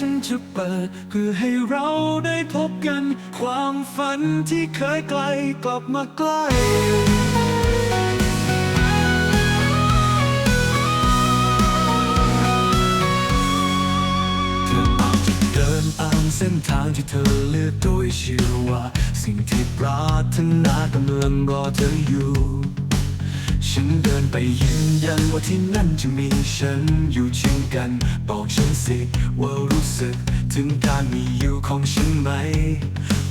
ฉันจะเปิด เพื่อให้เราได้พบกัน ความฝันที่เคยไกลกลับมาใกล้เดินตามเส้นทางที่เธอเลือกโดยเชื่อว่า สิ่งที่ปรารถนากำลังรอเธออยู่ ฉันเดินไปยืนยันว่าที่นั่นจะมีฉันอยู่เช่นกัน บอกฉันสิว่ารู้สึกถึงการมีอยู่ของฉันไหม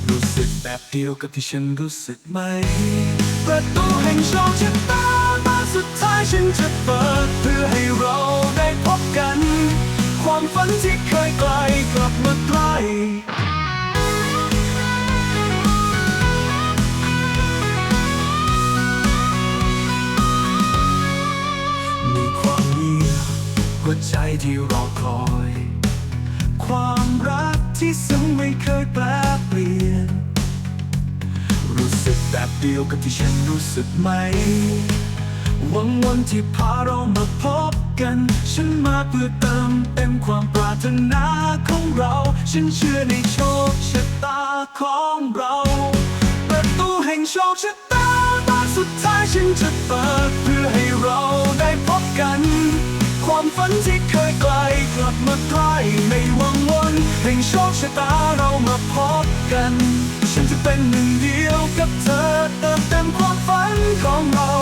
รู้สึกแบบเดียวกับที่ฉันรู้สึกไหม ประตูแห่งโชคชะตามาสุดท้ายฉันจะเปิดเพื่อให้เราได้พบกัน ความฝันที่เคยไกลกลับมาใกล้ หัวใจที่รอคอย ความรักที่ซึ่งไม่เคยแปรเปลี่ยน รู้สึกแบบเดียวกับที่ฉันรู้สึกไหม หวังวันที่พาเรามาพบกัน ฉันมาเพื่อเติมเต็มความปรารถนาของเรา ฉันเชื่อในโชคชะตาของเราประตูแห่งโชคชะตาบานสุดท้ายฉันจะเปิด นที่เคยไกลกลับมาใกล้ไม่วังวนแห่งโชคชะตาเรามาพบกัน ฉันจะเป็นหนึ่งเดียวกับเธอเติมเต็มความฝันของเรา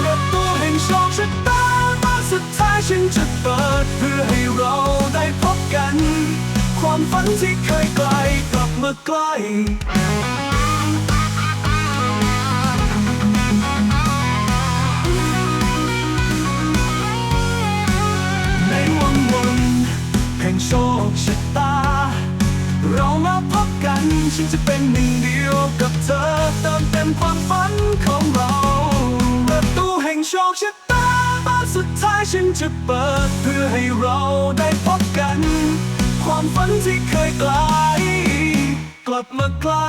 ประตูแห่งโชคชะตามาสุดท้ายฉันจะเปิดเพื่อให้เราได้พบกัน ความฝันที่เคยไกลกล มาใกล้ในวังวนแห่งโชคชะตา เรามาพบกันฉันจะเป็นหนึ่งเดียวกับเธอเติมเต็มความฝันของเราประตูแห่งโชคชะตาบานสุดท้ายฉันจะเปิดเพื่อให้เราได้พบกัน ความฝันที่เคยกลก ลับมาใกล้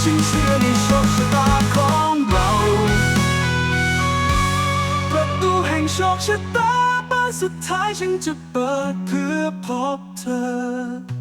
ฉันเชื่อในโชคชะตาของเราประตูแห่งโชคชะตาบานสุดท้ายฉันจะเปิดเพื่อพบเธอ